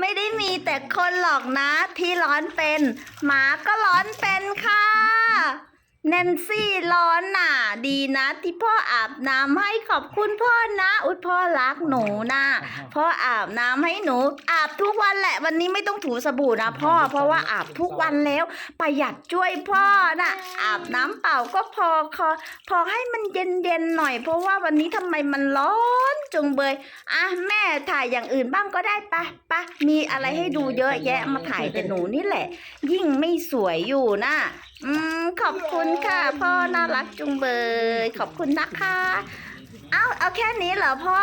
ไม่ได้มีแต่คนหรอกนะที่ร้อนเป็น หมาก็ร้อนเป็นค่ะ แนนซี่ร้อนน่ะ ดีนะที่พ่ออาบน้ำให้ขอบคุณพ่อนะ อุ้ยพ่อรักหนูนะพ่ออาบน้ำให้หนู อาบทุกวันแหละ วันนี้ไม่ต้องถูสบู่นะพ่อเพราะว่าอาบทุกวันแล้ว ประหยัดช่วยพ่อนะอาบน้ำเปล่าก็พอคอพอให้มันเย็นๆหน่อย เพราะว่าวันนี้ทำไมมันร้อนจงเบยอะแม่ถ่ายอย่างอื่นบ้างก็ได้ปะปะมีอะไรให้ดูเยอะแยะมาถ่ายแต่หนูนี่แหละ ยิ่งไม่สวยอยู่นะอืม ขอบคุณค่ะ พ่อน่ารักจุงเบยขอบคุณนะคะ เอาเอาแค่นี้เหรอพ่อ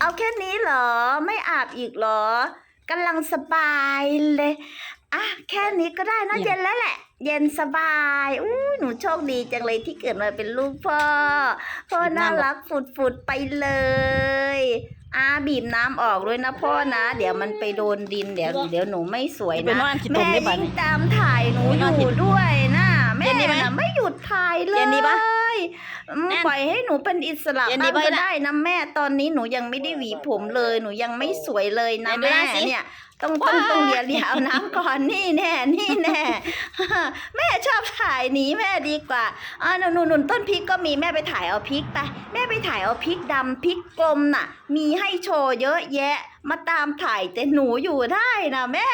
เอาแค่นี้เหรอ ไม่อาบอีกเหรอกำลังสบายเลยอะแค่นี้ก็ได้นะเย็นแล้วแหละ เย็นสบายอู้หนูโชคดีจังเลยที่เกิดมาเป็นลูกพ่อ พ่อน่ารักฝุดๆไปเลยอาบีบน้ำออกด้วยนะพ่อนะ เดี๋ยวมันไปโดนดินเดี๋ยวเดี๋ยวหนูไม่สวยไปนะนอนขี้ตแม่มได้ปะยิ่งนี่ตามถ่ายหนูไปอนอนที่ยู่ด้วย นะแม่เย็นดีไหมน่ะไม่หยุดถ่ายเลยเย็นดีปะอืมแน่นปล่อยให้หนูเป็นอิสระเย็นดีบ้างปะก็ล่ะได้นะแม่ตอนนี้หนูยังไม่ได้หวีผมเลย หนูยังไม่สวยเลยนะไหนดูหแม่น้าสิเนี่ย ต้องต้องว้ายต้องเรียนเรียเอาน้ำก่อนนี่แน่นี่แน่แม่ชอบถ่ายหนีแม่ดีกว่าอ่าหนุนหนุนหนุนต้นพริกก็มีแม่ไปถ่ายเอาพริกไปแม่ไปถ่ายเอาพริกดำพริกกลมน่ะ มีให้โชว์เยอะแยะมาตามถ่ายแต่หนูอยู่ได้นะแม่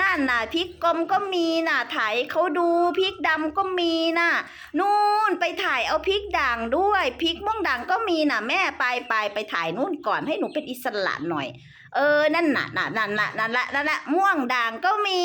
นั่นน่ะพริกกลมก็มีน่ะถ่ายเขาดูพริกดำก็มีน่ะนู่นไปถ่ายเอาพริกด่างด้วยพริกม่วงด่างก็มีน่ะแม่ไปไปไปถ่ายนู่นก่อนให้หนูเป็นอิสระหน่อย เออ นั่นน่ะน่ะนั่นน่ะนั่นละนั่นละม่วงด่างก็มี